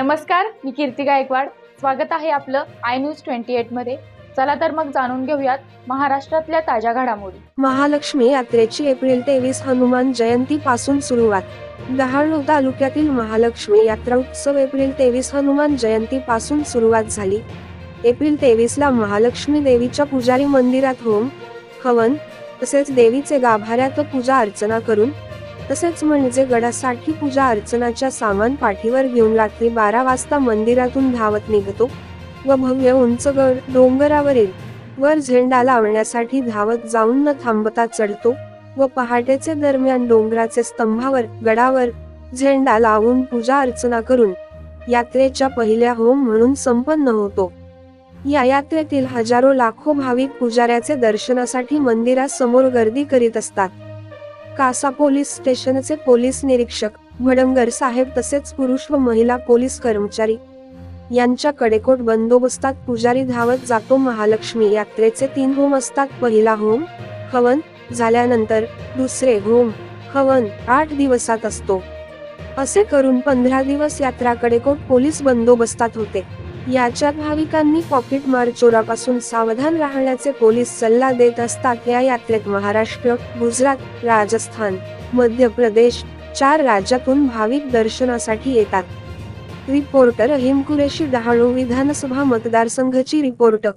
नमस्कार मी कीर्ती गायकवाड. स्वागत आहे आपलं आय न्यूज ट्वेंटी एटमध्ये. चला तर मग जाणून घेऊयात महाराष्ट्रातल्या ताज्या घडामोडी. महालक्ष्मी यात्रेची एप्रिल तेवीस हनुमान जयंती पासून सुरुवात. डहाणू तालुक्यातील महालक्ष्मी यात्रा उत्सव एप्रिल तेवीस हनुमान जयंती पासून सुरुवात झाली. एप्रिल तेवीस ला महालक्ष्मी देवीच्या पुजारी मंदिरात होम हवन तसेच देवीचे गाभाऱ्यात पूजा अर्चना करून तसेच म्हणजे गडासाठी पूजा अर्चनाच्या सामान पाठीवर घेऊन रात्री बारा वाजता मंदिरातून धावत निघतो व भव्य उंच गड डोंगरावरील वर झेंडा लावण्यासाठी धावत जाऊन न थांबता चढतो व पहाटेचे दरम्यान डोंगराचे स्तंभावर गडावर झेंडा लावून पूजा अर्चना करून यात्रेच्या पहिल्या होम म्हणून संपन्न होतो. या यात्रेतील हजारो लाखो भाविक पुजाऱ्याचे दर्शनासाठी मंदिरासमोर गर्दी करीत असतात. कासा पोलीस स्टेशनचे पोलीस निरीक्षक भडंगर साहेब तसेच पुरुष व महिला पोलीस कर्मचारी यांच्या कडेकोट बंदोबस्तात पुजारी धावत जातो. महालक्ष्मी यात्रेचे तीन होम असतात. पहिला होम हवन झाल्यानंतर दुसरे होम हवन आठ दिवसात असतो. असे करून पंधरा दिवस यात्रा कडेकोट पोलीस बंदोबस्तात होते. याच्यात भाविकांनी पॉकेटमार चोरापासून सावधान राहण्याचे पोलीस सल्ला देत असतात या यात्रेत महाराष्ट्र गुजरात राजस्थान मध्य प्रदेश चार राज्यातून भाविक दर्शनासाठी येतात. रिपोर्टर रहीम कुरेशी डहाणू विधानसभा मतदारसंघाची रिपोर्टर